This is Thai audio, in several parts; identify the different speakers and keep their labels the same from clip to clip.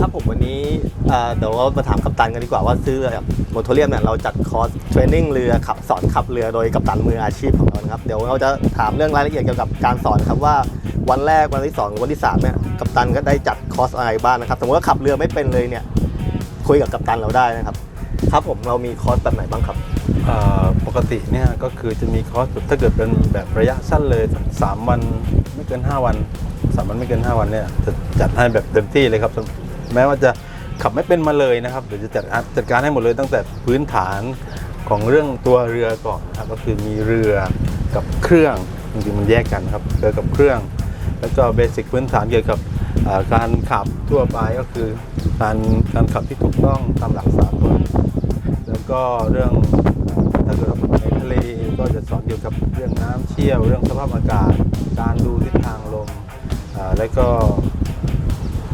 Speaker 1: ครับผมวันนี้เดี๋ยวเรามาถามกัปตันกันดีกว่าว่าซื้อแบบโมโทเรียมเนี่ยเราจัดคอร์สเทรนนิ่งเรือขับสอนขับเรือโดยกัปตันมืออาชีพของเรานะครับเดี๋ยวเราจะถามเรื่องรายละเอียดเกี่ยวกับการสอนครับว่าวันแรกวันที่สองวันที่สามเนี่ยกัปตันก็ได้จัดคอร์สอะไรบ้างนะครับสมมติว่าขับเรือไม่เป็นเลยเนี่ยคุยกับกัปตันเราได้นะครับ ครับผมเรามีคอร์สแบบไหนบ้างครับ
Speaker 2: ปกติเนี่ยก็คือจะมีคอร์สถ้าเกิดเป็นแบบระยะสั้นเลย 3 วันไม่เกิน 5 วัน3วันไม่เกิน 5 วันเนี่ยจะจัดให้แบบเต็มที่เลยครับ แม้ว่าจะขับไม่เป็นมาเลยนะครับเดี๋ยวจะจัดจัดการให้หมดเลยตั้งแต่พื้นฐานของเรื่องตัวเรือก่อนนะครับก็คือมีเรือกับเครื่องจริงๆมันแยกกันครับเรือกับเครื่อง แล้วก็เบสิกพื้นฐานเกี่ยวกับการขับทั่วไปก็คือการการขับที่ถูกต้องตามหลักสากลแล้วก็เรื่องถ้าเกิดเราในทะเลก็จะสอนเกี่ยวกับเรื่องน้ำเชี่ยว เรื่องสภาพอากาศ การดูทิศทางลมแล้วก็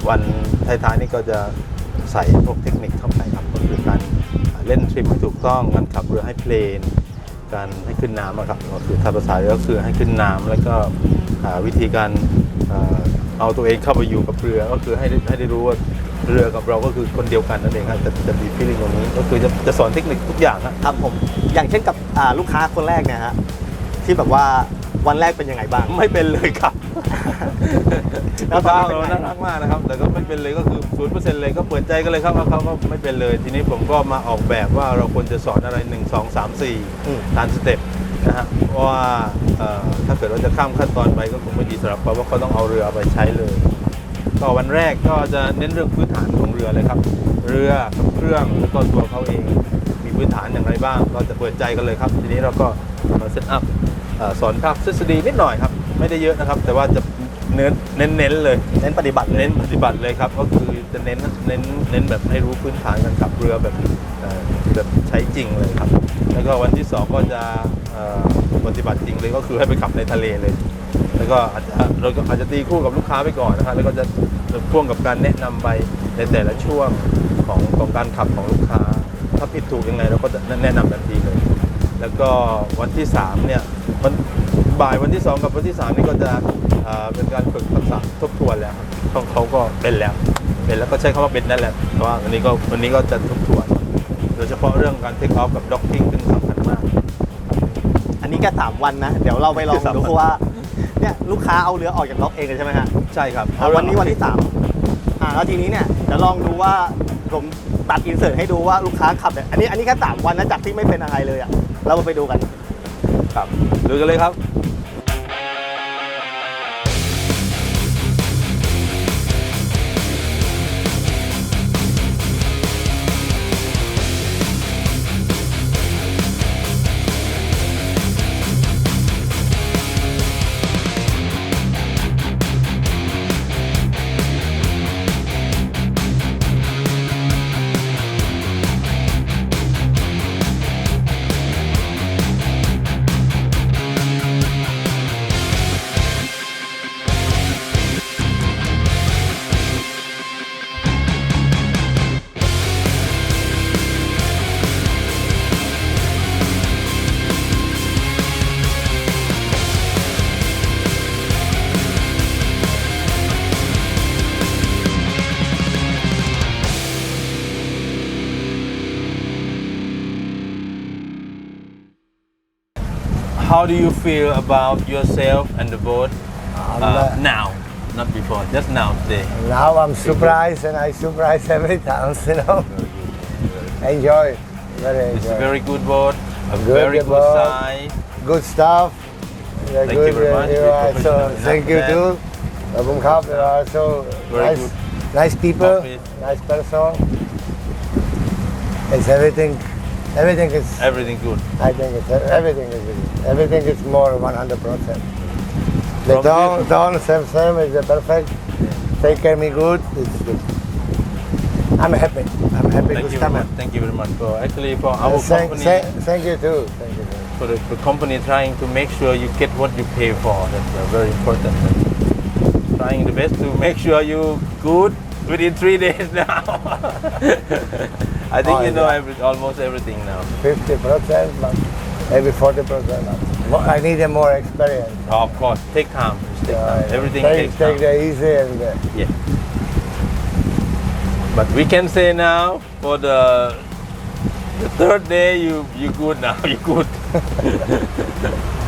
Speaker 2: วันท้ายๆนี่ก็จะใส่พวกเทคนิคเข้าไปครับก็คือการเล่นทริมให้ถูกต้องการขับเรือให้เพลน การให้ขึ้นน้ำอะครับก็คือถ้าภาษาเรือก็คือให้ขึ้นน้ำแล้วก็หาวิธีการเอ่อเอาตัวเองเข้าไปอยู่กับเรือก็คือให้ได้ให้ได้รู้ว่าเรือกับเราก็คือคนเดียวกันนั่นเองครับจะจะมีฟีลลิ่งตรงนี้ ก็คือจะจะสอนเทคนิคทุกอย่างครับ
Speaker 1: ครับผมอย่างเช่นกับอ่าลูกค้าคนแรกเนี่ยฮะที่แบบว่าวันแรกเป็นยังไงบ้าง
Speaker 2: ไม่เป็นเลยครับ
Speaker 1: แล้
Speaker 2: แล้วว
Speaker 1: ตอน
Speaker 2: บ้า
Speaker 1: นี้
Speaker 2: เรา
Speaker 1: เป็นไง
Speaker 2: น่ารักมากนะครับ แต่ก็ไม่เป็นเลยก็คือศูนย์เปอร์เซ็นต์เลยก็เปิดใจกันเลยครับว่าเขาก็ไม่เป็นเลย ทีนี้ผมก็มาออกแบบว่าเราควรจะสอนอะไร1 2 3
Speaker 1: อืม
Speaker 2: 4ตามสเต็ปนะฮะเพราะว่าเอ่อถ้าเกิดว่าจะข้ามขั้นตอนไปก็คงไม่ดีสำหรับเขาเพราะเขาต้องเอาเรือเอาไปใช้เลยก็วันแรกก็จะเน้นเรื่องพื้นฐานของเรือเลยครับ เรือกับเครื่องแล้วก็ตัวเขาเองมีพื้นฐานอย่างไรบ้าง ก็จะเปิดใจกันเลยครับ ทีนี้เราก็มาเซตอัพเอ่อสอนภาคทฤษฎีนิดหน่อยครับ ไม่ได้เยอะนะครับ แต่ว่าจะเน้นเน้นเน้นเลย
Speaker 1: เน้นปฏิบัติเลย
Speaker 2: เน้นปฏิบัติเลยครับ ก็คือจะเน้นเน้นเน้นแบบให้รู้พื้นฐานการขับเรือแบบเอ่อแบบใช้จริงเลยครับ แล้วก็วันที่สองก็จะเอ่อปฏิบัติจริงเลยก็คือให้ไปขับในทะเลเลย แล้วก็อาจจะเราก็อาจจะตีคู่กับลูกค้าไปก่อนนะครับแล้วก็จะพ่วงกับการแนะนำไปในแต่ละช่วงของของการขับของลูกค้า ถ้าผิดถูกยังไงเราก็จะแนะนำทันทีเลย แล้วก็วันที่สามเนี่ยวัน บ่ายวันที่สองกับวันที่สามนี่ก็จะเอ่อเป็นการฝึกทักษะทบทวนแล้วครับเขาเขาก็เป็นแล้ว เป็นแล้วก็ใช้คำว่าเป็นนั่นแหละเพราะว่าวันนี้ก็วันนี้ก็จะทบทวน โดยเฉพาะเรื่องการเทคออฟกับด็อกกิ้งซึ่งสำคัญมาก
Speaker 1: อันนี้แค่สามวันนะ เดี๋ยวเราไปลอง
Speaker 2: แค่สาม
Speaker 1: ดู
Speaker 2: วัน
Speaker 1: เพราะว่าเนี่ยลูกค้าเอาเรือออกจากล็อกเองเลยใช่ไหมฮะ
Speaker 2: ใช่ครับ
Speaker 1: อะวันนี้วันที่สามอ่าแล้วทีนี้เนี่ยเดี๋ยวลองดูว่าผมตัดอินเสิร์ตให้ดูว่าลูกค้าขับเนี่ยอันนี้อันนี้แค่สามวันนะจากที่ไม่เป็นอะไรเลยอะเรามาไปดูกัน
Speaker 2: ครับดูกันเลยครับ How do you feel about yourself and the boat uh, now? Not before, just now today.
Speaker 3: Now I'm surprised and I surprise every time, you know. Enjoy. Very
Speaker 2: It's a very good boat, a
Speaker 3: Good
Speaker 2: very good
Speaker 3: boat.
Speaker 2: size.
Speaker 3: good stuff. You're
Speaker 2: Thank you
Speaker 3: good,
Speaker 2: very
Speaker 3: uh,
Speaker 2: much.
Speaker 3: You
Speaker 2: You're
Speaker 3: so, thank you too. Welcome Cup, you are so
Speaker 2: Very
Speaker 3: nice,
Speaker 2: good.
Speaker 3: nice people, nice person. It's everything, everything is,
Speaker 2: Everything good.
Speaker 3: I think it's, everything is, good. everything is more 100%. The
Speaker 2: From
Speaker 3: tone,
Speaker 2: this-
Speaker 3: tone, same, same is the perfect. Take care me good. It's good. I'm happy. I'm happy
Speaker 2: Thank you very much. Thank you very much for actually for our
Speaker 3: thank,
Speaker 2: company.
Speaker 3: thank, thank you too. Thank you.
Speaker 2: For the, the company trying to make sure you get what you pay for. That's uh, very important. Trying the best to make sure you good within three days now. I think
Speaker 3: Oh,
Speaker 2: you know
Speaker 3: yeah.
Speaker 2: every, almost everything now.
Speaker 3: 50%, but maybe 40%. Mo- I need a more experience.
Speaker 2: Of course, take time. Take
Speaker 3: Uh,
Speaker 2: time. Everything
Speaker 3: take,
Speaker 2: takes
Speaker 3: take
Speaker 2: time.
Speaker 3: the easy and uh,
Speaker 2: Yeah. but we can say now for the the third day you you good now you good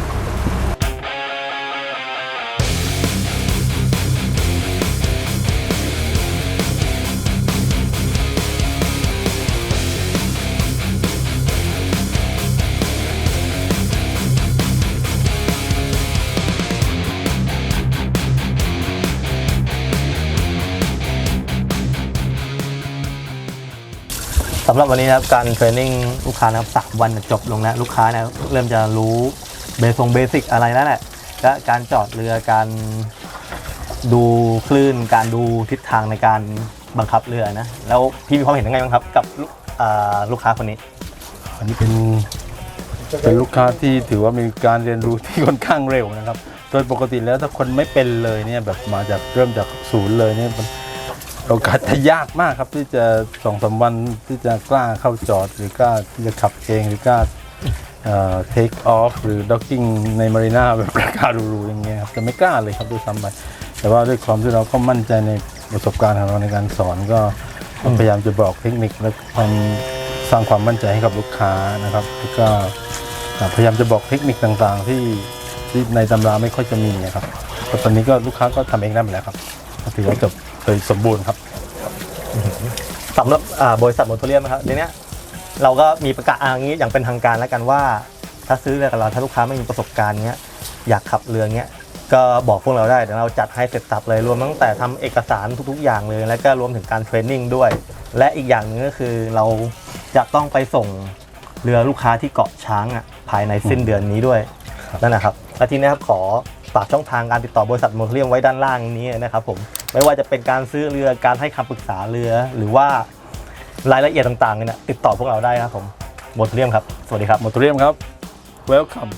Speaker 2: ำ
Speaker 1: หรับวันนี้นะครับการเทรนนิ่งลูกค้านะครับสามวันจบลงแล้วลูกค้าเนี่ยเริ่มจะรู้เบสงเบสิกอะไรแล้วแหละและการจอดเรือการดูคลื่น การดูทิศทางในการบังคับเรือนะ แล้วพี่มีความเห็นยังไงบ้างครับกับลูกลูกค้าคนนี้
Speaker 2: อันนี้เป็นเป็นลูกค้าที่ถือว่ามีการเรียนรู้ที่ค่อนข้างเร็วนะครับ โดยปกติแล้วถ้าคนไม่เป็นเลยเนี่ยแบบมาจากเริ่มจากศูนย์เลยเนี่ยมัน โอกาสจะยากมากครับที่จะสองสามวันที่จะกล้าเข้าจอด หรือกล้าที่จะขับเองหรือกล้าเทคออฟหรือ docking ในมารีนาแบบราคาหรูๆอย่างเงี้ยครับจะไม่กล้าเลยครับด้วยซ้ำไปแต่ว่าด้วยความที่เราก็มั่นใจในประสบการณ์ของเราในการสอนก็พยายามจะบอกเทคนิคและความสร้างความมั่นใจให้กับลูกค้านะครับแล้วก็พยายามจะบอกเทคนิคต่างๆ ที่ที่ในตำราไม่ค่อยจะมีนะครับแต่ตอนนี้ก็ลูกค้าก็ทำเองได้หมดแล้วครับก็ถือว่าจบ ยสมบูรณ์ครับ
Speaker 1: สำหรับอ่าบริษัทโมโทเรียมนะครับทีเนี้ยเราก็มีประกาศอย่างนี้อย่างเป็นทางการแล้วกันว่า ถ้าซื้อเรือกับเราถ้าลูกค้าไม่มีประสบการณ์เงี้ยอยากขับเรือเงี้ยก็บอกพวกเราได้เดี๋ยวเราจัดให้เสร็จสับเลยรวมตั้งแต่ทำเอกสารทุก ๆ อย่างเลย แล้วก็รวมถึงการเทรนนิ่งด้วย และอีกอย่างหนึงก็คือเราจะต้องไปส่งเรือลูกค้าที่เกาะช้างอะภายในสิ้นเดือนนี้ด้วยนั่นนะครับและทีนี้ครับขอ ฝากช่องทางการติดต่อบริษัทโมเทเลียมไว้ด้านล่างนี้นะครับผมไม่ว่าจะเป็นการซื้อเรือการให้คำปรึกษาเรือ หรือว่ารายละเอียดต่างๆเนี่ยติดต่อพวกเราได้ครับผมโมเทเลียมครับสวัสดีครับ
Speaker 2: โมดเลียมครับ welcome